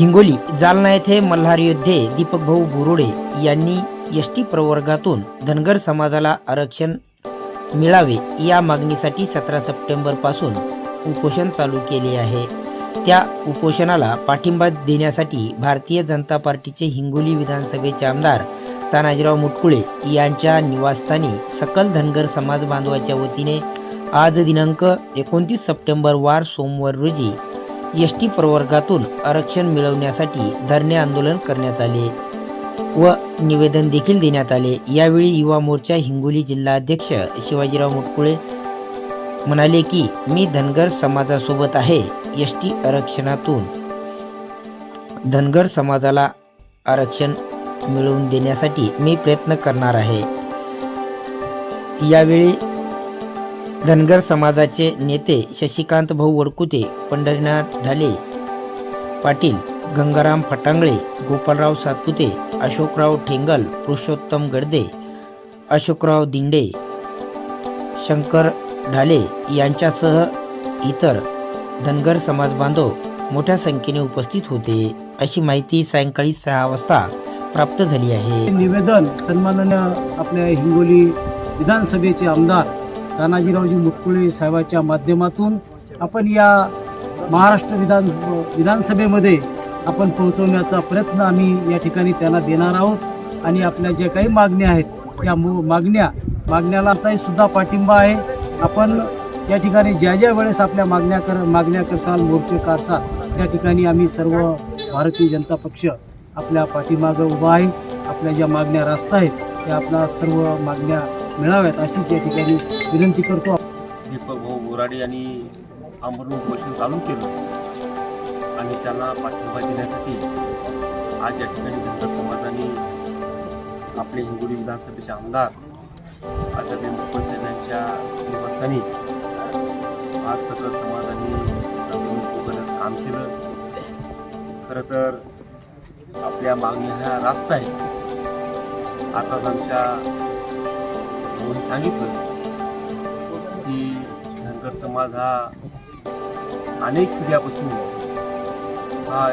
हिंगोली जालना येथे मल्हार योद्धे दीपक भाऊ बुरुडे यांनी एस टी प्रवर्गातून धनगर समाजाला आरक्षण मिळावे या मागणीसाठी सतरा सप्टेंबरपासून उपोषण चालू केले आहे. त्या उपोषणाला पाठिंबा देण्यासाठी भारतीय जनता पार्टीचे हिंगोली विधानसभेचे आमदार तानाजीराव मुटकुळे यांच्या निवासस्थानी सकल धनगर समाज बांधवाच्या वतीने आज दिनांक एकोणतीस सप्टेंबर वार सोमवार रोजी एस टी प्रवर्गातून आरक्षण मिळवण्यासाठी धरणे आंदोलन करण्यात आले व निवेदन देखील देण्यात आले. यावेळी युवा मोर्चा हिंगोली जिल्हाध्यक्ष शिवाजीराव मुटकुळे म्हणाले की मी धनगर समाजासोबत आहे. एस टी आरक्षणातून धनगर समाजाला आरक्षण मिळवून देण्यासाठी मी प्रयत्न करणार आहे. यावेळी धनगर समाजाचे नेते शशिकांत भाऊ वडकुते पंढरीनाथ ढाले पाटील गंगाराम फटांगळे गोपालराव सातपुते अशोकराव ठेंगल पुरुषोत्तम गडदे अशोकराव दिंडे शंकर ढाले यांच्यासह इतर धनगर समाज बांधव मोठ्या संख्येने उपस्थित होते. अशी माहिती सायंकाळी सहा वाजता प्राप्त झाली आहे. निवेदन सन्माननीय आपल्या हिंगोली विधानसभेचे आमदार तानाजीरावजी मुटकुळे साहेबाच्या माध्यमातून आपण या महाराष्ट्र विधान विधानसभेमध्ये आपण पोहोचवण्याचा प्रयत्न आम्ही या ठिकाणी त्यांना देणार आहोत. आणि आपल्या ज्या काही मागण्या आहेत त्या मागण्या मागण्यालाचाही सुद्धा पाठिंबा आहे. आपण या ठिकाणी ज्या ज्या वेळेस आपल्या मागण्या कर मागण्या करसाल मोर्चे कारसाल त्या ठिकाणी आम्ही सर्व भारतीय जनता पक्ष आपल्या पाठीमागं उभा आहे. आपल्या ज्या मागण्या रास्त आहेत त्या आपल्या सर्व मागण्या मिळाव्यात अशीच या ठिकाणी विनंती करतो. दीपक भाऊ बोराडे यांनी आंबरून उपोषण चालू केलं आणि त्यांना पाठिंबा देण्यासाठी आज या ठिकाणी धनगर समाजाने आपले हिंगोली विधानसभेचे आमदार आचार्य मुकुल यांच्या निवासस्थानी आज सगळं समाजाने काम केलं. खरं तर आपल्या मागण्या ह्या रास्त आहेत आताच आमच्या भाऊने सांगितलं की धनगर समाज हा अनेक पिढ्यापासून हा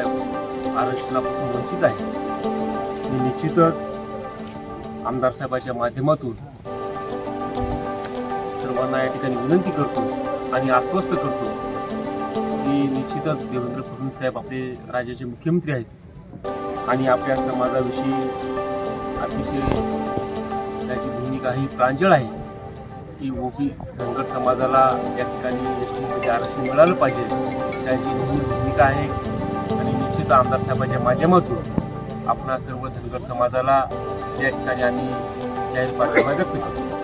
आरक्षणापासून वंचित आहे. मी निश्चितच आमदार साहेबाच्या माध्यमातून सर्वांना या ठिकाणी विनंती करतो आणि आश्वस्त करतो की निश्चितच देवेंद्र फडणवीस साहेब आपले राज्याचे मुख्यमंत्री आहेत आणि आपल्या समाजाविषयी अतिशय त्याची भूमिका ही प्रांजळ आहे की ओबी धनगर समाजाला या ठिकाणी एस टीमध्ये आरक्षण मिळालं पाहिजे. त्याची नेहमी भूमिका आहे आणि निश्चित आमदार साहेबांच्या माध्यमातून आपणा सर्व धनगर समाजाला या ठिकाणी आम्ही जाहीर पाठिंबा व्यक्त करतो